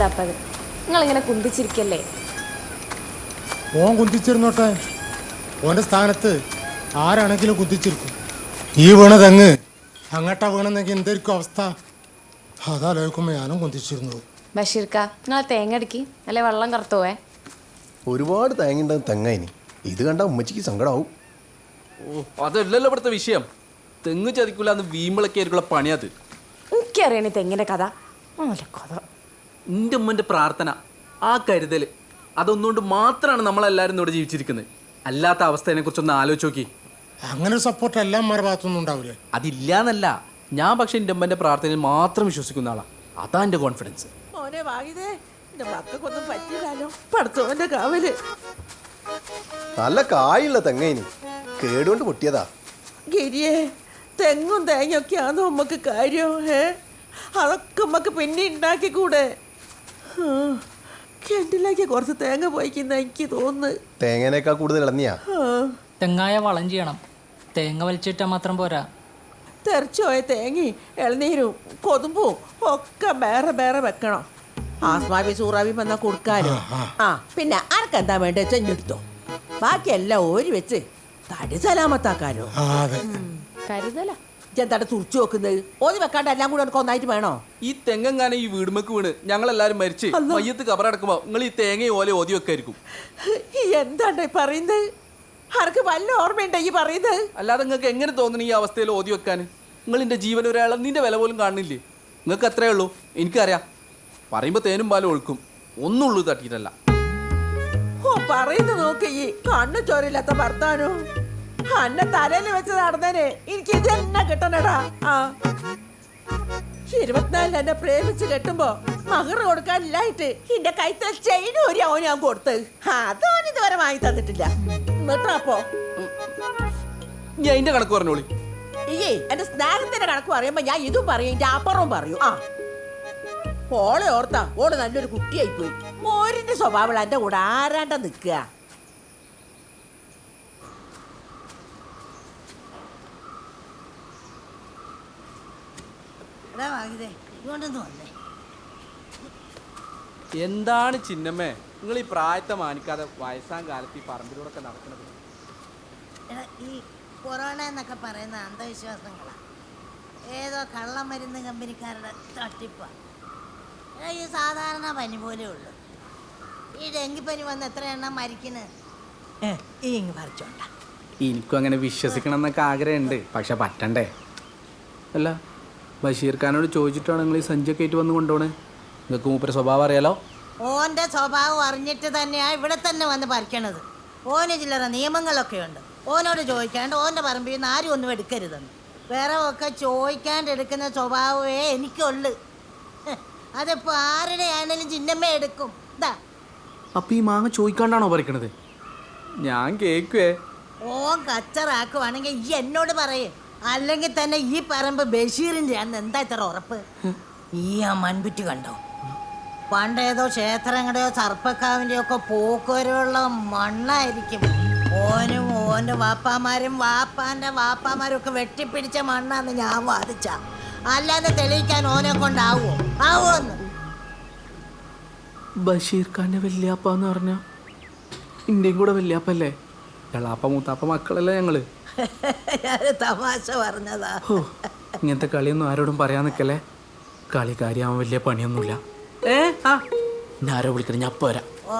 എന്താപ്പത്? നിങ്ങളിങ്ങനെ കുന്തിച്ചിരിക്കല്ലേ? ഓൻ കുന്തിച്ചിരുന്നോട്ടെ. ഓന്റെ സ്ഥാനത്ത് ആരാണെങ്കിലും കുന്തിച്ചിരിക്കും. ഈ വീണ തെങ്ങ് അങ്ങട്ടാ വീണെന്നെങ്കിൽ എന്തായിരിക്കും അവസ്ഥ? അതാലോചിക്കുമ്പോൾ ഞാനും കുന്തിച്ചിരുന്നു ബഷീർക്ക നിങ്ങൾ തേങ്ങ അടിക്കി. അല്ലെ വെള്ളം കറുത്തോവേ ഒരുപാട് തേങ്ങയുണ്ടെന്ന് ഇനി ഇത് കണ്ട ഉമ്മച്ചിക്ക് സങ്കടാവും. ഓ അതല്ലല്ലോ ഇവിടുത്തെ വിഷയം. തെങ്ങ് ചതിക്കൂല എന്ന് വീമ്പിളക്കായിരിക്കുള്ള പണിയാത് എനിക്കറിയണേ തെങ്ങിന്റെ കഥ. നല്ല കഥ. എന്റെ ഉമ്മന്റെ പ്രാർത്ഥന ആ കരുതൽ അതൊന്നുകൊണ്ട് മാത്രമാണ് നമ്മളെല്ലാവരും ഇവിടെ ജീവിച്ചിരിക്കുന്നത്. അല്ലാത്ത അവസ്ഥയെ കുറിച്ചൊന്ന് ആലോചിച്ച് നോക്കി. അങ്ങനെ ഒരു സപ്പോർട്ട് എല്ലാം മാരുടെ ഭാഗത്തൊന്നും ഉണ്ടാവില്ലേ അതില്ലാന്നല്ല. ഞാൻ പക്ഷെ എന്റെ ഉമ്മന്റെ പ്രാർത്ഥനയിൽ മാത്രം വിശ്വസിക്കുന്ന ആളാണ് അതാ എന്റെ കോൺഫിഡൻസ് മോനെ വാങ്ങിതേ എന്റെ മക്കൾക്കൊന്നും പറ്റില്ലല്ലോ കാവൽ. നല്ല കായുള്ള തെങ്ങയിന് കേടുകൊണ്ട് പൊട്ടിയതാ. ഗിരിയെ തെങ്ങും തേങ്ങയൊക്കെയാണോ നമുക്ക് കാര്യം ഏ അതൊക്കെ നമുക്ക് പിന്നെ ഉണ്ടാക്കിക്കൂടെ? കിണറ്റിലേക്ക് കുറച്ച് തേങ്ങ പോയിക്കുന്ന എനിക്ക് തോന്നുന്നു. തേങ്ങനേക്കാൾ കൂടുതൽ ഇളന്നിയാ തെങ്ങായ വളം ചെയ്യണം. തേങ്ങ വലിച്ചിട്ടാൽ മാത്രം പോരാ. തെറിച്ചുപോയ തേങ്ങി ഇളനീരും കൊതുമ്പും ഒക്കെ വേറെ വേറെ വെക്കണം. ആസ്മാവി സൂറാവി വന്നാൽ കൊടുക്കാലോ. ആ പിന്നെ ആർക്കെന്താ വേണ്ടത് ചെഞ്ഞെടുത്തോ ബാക്കിയെല്ലാം ഓരി വെച്ച് തടി സലാമത്താക്കാലോ. കരുതല. ഇതെന്താണ് തുറച്ചു വെക്കുന്നത് ഓതി വെക്കാണ്ട് എല്ലാം കൂടെ എനിക്ക് ഒന്നായിട്ട് വേണോ? ഈ തെങ്ങാനെ ഈ വീടുമക്ക് വീണ്. ഞങ്ങളെല്ലാവരും മരിച്ച്. മയ്യത്ത് കബറടക്കുമ്പോ നിങ്ങൾ ഈ തേങ്ങയും ഓല ഓതി വെക്കായിരിക്കും. എന്താണ്ട് എന്താണ് പറയുന്നത്? ആർക്ക് വല്ല ഓർമ്മയുണ്ട് ഈ പറയുന്നത്? അല്ലാതെ നിങ്ങൾക്ക് എങ്ങനെ തോന്നുന്നു ഈ അവസ്ഥയിൽ ഓതി വെക്കാൻ? നിങ്ങൾ എന്റെ ജീവൻ ഒരാളെ നിന്റെ വില പോലും കാണുന്നില്ലേ നിങ്ങൾക്ക് അത്രേ ഉള്ളൂ. എനിക്കറിയാം. പറയുമ്പോൾ തേനും പാലും ഒഴുക്കും. ഒന്നുള്ളൂ തട്ടിയിട്ടല്ല. ഓ പറയുന്നു നോക്ക് കണ്ണു ചോരയില്ലാത്ത ഭർത്താനോ. അന്നെ തലയിൽ വെച്ച് നടന്നേനെ. എനിക്ക് ഇതെന്നെ തന്നെ കിട്ടണടാ? ആ. ഇരുപത്തിനാലിൽ എന്നെ പ്രേമിച്ച് കെട്ടുമ്പോ മഹർ കൊടുക്കാനില്ലായിട്ട് എന്റെ കൈത്തൽ ചെയിൻ ഒരു അവന് ഞാൻ കൊടുത്ത്. അതോൻ ഇതുവരെ വാങ്ങി തന്നിട്ടില്ല. എന്നിട്ടാപ്പോ ഞാൻ അതിന്റെ കണക്ക് പറഞ്ഞോളി. ഈ എന്റെ സ്നേഹത്തിന്റെ കണക്ക് പറയുമ്പോ ഞാൻ ഇതും പറയും എന്റെ അപ്പുറവും പറയും. ആ. ഓളെ ഓർത്താ ഓൾ നല്ലൊരു കുട്ടിയായി പോയി. മോരിന്റെ സ്വഭാവം എന്റെ കൂടെ ആരാണ്ട നിക്കുക എടാ വാങ്ങിതേ ഇങ്ങോട്ടൊന്ന് വന്നേ. എന്താണ് ചിന്നമ്മേ? നിങ്ങൾ ഈ പ്രായത്തെ മാനിക്കാതെ വയസ്സാം കാലത്ത് ഈ പറമ്പിലൂടെ ഒക്കെ നടക്കുന്നത്? എടാ ഈ കൊറോണ എന്നൊക്കെ പറയുന്ന അന്ധവിശ്വാസങ്ങളാ. ഏതോ കള്ളമരുന്ന് കമ്പനിക്കാരുടെ തട്ടിപ്പാ. എടാ ഈ സാധാരണ പനി പോലെ ഉള്ളു. ഈ ഡെങ്കിപ്പനി വന്ന് എത്ര എണ്ണം മരിക്കണ് ഈ ഇങ്ങ് പറിച്ചോണ്ട. എനിക്കും അങ്ങനെ വിശ്വസിക്കണം എന്നൊക്കെ ആഗ്രഹമുണ്ട് പക്ഷെ പറ്റണ്ടേ? അല്ല ബഷീർ ഖാനോട് ചോദിച്ചിട്ടാണ് നിങ്ങൾ ഈ സഞ്ചിയൊക്കെ ആയിട്ട് വന്ന് കൊണ്ടുപോണേ? നിങ്ങൾക്ക് മൂപ്പര സ്വഭാവം അറിയാലോ? ഓന്റെ സ്വഭാവം അറിഞ്ഞിട്ട് തന്നെയാ ഇവിടെ തന്നെ വന്ന് പറിക്കണത്. ഓന് ചില്ലറ നിയമങ്ങളൊക്കെ ഉണ്ട്. ഓനോട് ചോദിക്കാണ്ട് ഓന്റെ പറമ്പിൽ നിന്ന് ആരും ഒന്നും എടുക്കരുതെന്ന്. വേറെ ഒക്കെ ചോദിക്കാണ്ട് എടുക്കുന്ന സ്വഭാവമേ എനിക്കുള്ളു. അതിപ്പോ ആരുടെ ആണെങ്കിലും ചിന്നമ്മ എടുക്കും. ഇതാ അപ്പം ഈ മാങ്ങ ചോദിക്കാണ്ടാണോ പറിക്കണത്? ഞാൻ കേക്കുവേ. ഓൻ കച്ചറാക്കുവാണെങ്കിൽ ഈ എന്നോട് പറയേ. അല്ലെങ്കിൽ തന്നെ ഈ പറമ്പ് ബഷീറിന്റെ അന്ന് എന്താ ഇത്ര ഉറപ്പ്? ഈ ആ മൺകുറ്റി കണ്ടോ? പണ്ടേതോ ക്ഷേത്രങ്ങളുടെയോ സർപ്പക്കാവിന്റെയോ ഒക്കെ പോക്കുവരവുള്ള മണ്ണായിരിക്കും. ഓനും ഓന്റെ വാപ്പാമാരും വാപ്പാന്റെ വാപ്പാമാരും ഒക്കെ വെട്ടിപ്പിടിച്ച മണ്ണാന്ന് ഞാൻ വാദിച്ച. അല്ലാതെ തെളിയിക്കാൻ ഓനെ കൊണ്ടാവോ? ആവോന്ന് ബഷീർ ഖാന്റെ വല്യാപ്പ എന്ന് പറഞ്ഞ? ഇന്ത്യയും കൂടെ വല്യാപ്പല്ലേ? എളാപ്പ മൂത്താപ്പ മക്കളല്ലേ ഞങ്ങൾ? തമാശ പറഞ്ഞതാ. ഇങ്ങനത്തെ കളിയൊന്നും ആരോടും പറയാൻ നിൽക്കല്ലേ അവൻ വലിയ പണിയൊന്നുമില്ല. ഏ? ആ ഞാൻ ആരോ വിളിക്കണം? ഞാൻ പോരാ. ഓ